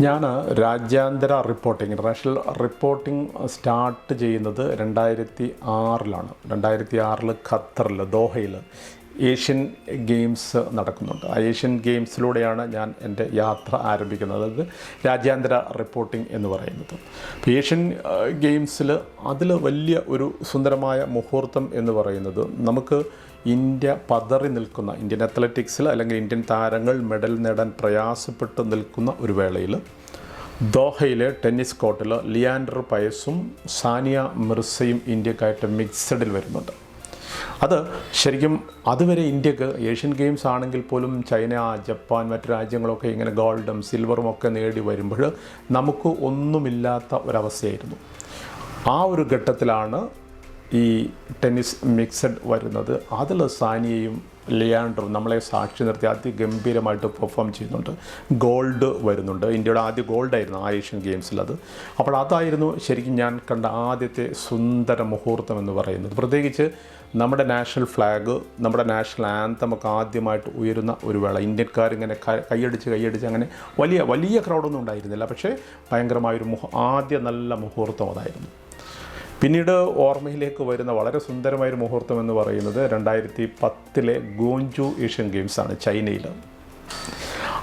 ഞാൻ രാജ്യാന്തര reporting international reporting start ചെയ്യുന്നത് രണ്ടായിരത്തി ആറിലാണ്. രണ്ടായിരത്തി ആറിൽ ഖത്തറിൽ ദോഹയിൽ ഏഷ്യൻ ഗെയിംസ് നടക്കുന്നുണ്ട്. ആ ഏഷ്യൻ ഗെയിംസിലൂടെയാണ് ഞാൻ എന്റെ യാത്ര ആരംഭിക്കുന്നത്. അതായത് രാജ്യാന്തര റിപ്പോർട്ടിംഗ് എന്ന് പറയുന്നത്. അപ്പോൾ ഏഷ്യൻ ഗെയിംസിൽ അതിൽ വലിയ ഒരു സുന്ദരമായ മുഹൂർത്തം എന്ന് പറയുന്നത് നമുക്ക് ഇന്ത്യ പതറി നിൽക്കുന്ന ഇന്ത്യൻ അത്ലറ്റിക്സിൽ അല്ലെങ്കിൽ ഇന്ത്യൻ താരങ്ങൾ മെഡൽ നേടാൻ പ്രയാസപ്പെട്ട് നിൽക്കുന്ന ഒരു വേളയിൽ ദോഹയിലെ ടെന്നീസ് കോർട്ടിൽ ലിയാൻഡർ പയസും സാനിയ മിർസയും ഇന്ത്യക്കായിട്ട് മിക്സഡിൽ വരുന്നുണ്ട്. അത് ശരിക്കും അതുവരെ ഇന്ത്യയ്ക്ക് ഏഷ്യൻ ഗെയിംസ് ആണെങ്കിൽ പോലും ചൈന ജപ്പാൻ മറ്റു രാജ്യങ്ങളൊക്കെ ഇങ്ങനെ ഗോൾഡും സിൽവറും ഒക്കെ നേടി വരുമ്പോൾ നമുക്ക് ഒന്നുമില്ലാത്ത ഒരവസ്ഥയായിരുന്നു. ആ ഒരു ഘട്ടത്തിലാണ് ഈ ടെന്നീസ് മിക്സഡ് വരുന്നത് അതിൽ സാനിയയും ലിയാൻഡറും നമ്മളെ സാക്ഷി നിർത്തി അതിഗംഭീരമായിട്ട് പെർഫോം ചെയ്യുന്നുണ്ട്. ഗോൾഡ് വരുന്നുണ്ട്. ഇന്ത്യയുടെ ആദ്യ ഗോൾഡായിരുന്നു ആ ഏഷ്യൻ ഗെയിംസിൽ അത്. അപ്പോൾ അതായിരുന്നു ശരിക്കും ഞാൻ കണ്ട ആദ്യത്തെ സുന്ദര മുഹൂർത്തം എന്ന് പറയുന്നത്. പ്രത്യേകിച്ച് നമ്മുടെ നാഷണൽ ഫ്ലാഗ് നമ്മുടെ നാഷണൽ ആന്തം ഒക്കെ ആദ്യമായിട്ട് ഉയരുന്ന ഒരു വേള. ഇന്ത്യക്കാരിങ്ങനെ കൈയടിച്ച് കൈയടിച്ച് അങ്ങനെ വലിയ വലിയ ക്രൗഡൊന്നും ഉണ്ടായിരുന്നില്ല. പക്ഷേ ഭയങ്കരമായൊരു മുഹ ആദ്യ നല്ല മുഹൂർത്തം അതായിരുന്നു. പിന്നീട് ഓർമ്മയിലേക്ക് വരുന്ന വളരെ സുന്ദരമായൊരു മുഹൂർത്തം എന്ന് പറയുന്നത് രണ്ടായിരത്തി പത്തിലെ ഗോഞ്ചു ഏഷ്യൻ ഗെയിംസാണ് ചൈനയിൽ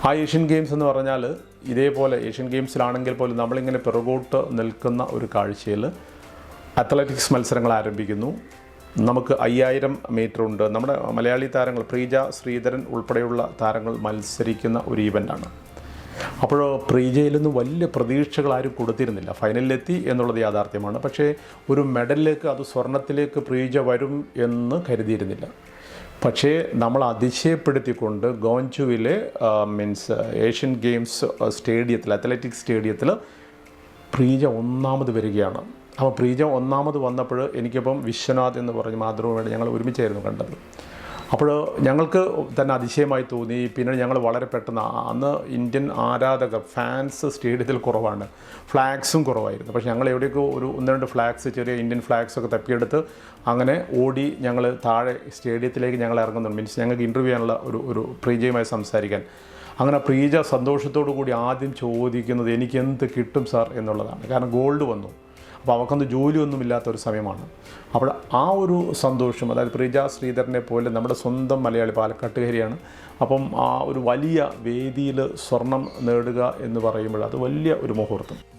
ആ ഏഷ്യൻ ഗെയിംസ് എന്ന് പറഞ്ഞാൽ ഇതേപോലെ ഏഷ്യൻ ഗെയിംസിലാണെങ്കിൽ പോലും നമ്മളിങ്ങനെ പിറകോട്ട് നിൽക്കുന്ന ഒരു കാഴ്ചയിൽ അത്ലറ്റിക്സ് മത്സരങ്ങൾ ആരംഭിക്കുന്നു. നമുക്ക് അയ്യായിരം മീറ്റർ ഉണ്ട്. നമ്മുടെ മലയാളി താരങ്ങൾ പ്രീജ ശ്രീധരൻ ഉൾപ്പെടെയുള്ള താരങ്ങൾ മത്സരിക്കുന്ന ഒരു ഈവന്റാണ് അപ്പോൾ പ്രീജയിലൊന്നും വലിയ പ്രതീക്ഷകൾ ആരും കൊടുത്തിരുന്നില്ല. ഫൈനലിലെത്തി എന്നുള്ളത് യാഥാർത്ഥ്യമാണ്. പക്ഷേ ഒരു മെഡലിലേക്ക് അത് സ്വർണത്തിലേക്ക് പ്രീജ വരും എന്ന് കരുതിയിരുന്നില്ല. പക്ഷേ നമ്മൾ അതിശയപ്പെടുത്തിക്കൊണ്ട് ഗോഞ്ചുവിലെ മീൻസ് ഏഷ്യൻ ഗെയിംസ് സ്റ്റേഡിയത്തിൽ അത്ലറ്റിക്സ് സ്റ്റേഡിയത്തിൽ പ്രീജ ഒന്നാമത് വരികയാണ്. അപ്പോൾ പ്രീജ ഒന്നാമത് വന്നപ്പോൾ എനിക്കിപ്പം വിശ്വനാഥ് എന്ന് പറഞ്ഞ് മാതൃഭൂമിയുടെ ഞങ്ങൾ ഒരുമിച്ചായിരുന്നു കണ്ടത്. അപ്പോൾ ഞങ്ങൾക്ക് തന്നെ അതിശയമായി തോന്നി. പിന്നെ ഞങ്ങൾ വളരെ പെട്ടെന്ന് അന്ന് ഇന്ത്യൻ ആരാധകർ ഫാൻസ് സ്റ്റേഡിയത്തിൽ കുറവാണ്. ഫ്ലാഗ്സും കുറവായിരുന്നു. പക്ഷേ ഞങ്ങൾ എവിടെയൊക്കെ ഒരു ഒന്ന് രണ്ട് ഫ്ലാഗ്സ് ചെറിയ ഇന്ത്യൻ ഫ്ലാഗ്സ് ഒക്കെ തപ്പിയെടുത്ത് അങ്ങനെ ഓടി ഞങ്ങൾ താഴെ സ്റ്റേഡിയത്തിലേക്ക് ഞങ്ങൾ ഇറങ്ങുന്നുണ്ട്. മീൻസ് ഞങ്ങൾക്ക് ഇന്റർവ്യൂ ചെയ്യാനുള്ള ഒരു ഒരു പ്രീജയുമായി സംസാരിക്കാൻ. അങ്ങനെ പ്രീജ സന്തോഷത്തോടു കൂടി ആദ്യം ചോദിക്കുന്നത് എനിക്ക് എന്ത് കിട്ടും സാർ എന്നുള്ളതാണ്. കാരണം ഗോൾഡ് വന്നു. അപ്പോൾ അവൾക്കൊന്നും ജോലിയൊന്നുമില്ലാത്ത ഒരു സമയമാണ്. അപ്പോൾ ആ ഒരു സന്തോഷം അതായത് പ്രീജ ശ്രീധരനെ പോലെ നമ്മുടെ സ്വന്തം മലയാളി പാലക്കാട്ടുകാരിയാണ്. അപ്പം ആ ഒരു വലിയ വേദിയിൽ സ്വർണം നേടുക എന്ന് പറയുമ്പോൾ അത് വലിയ ഒരു മുഹൂർത്തം.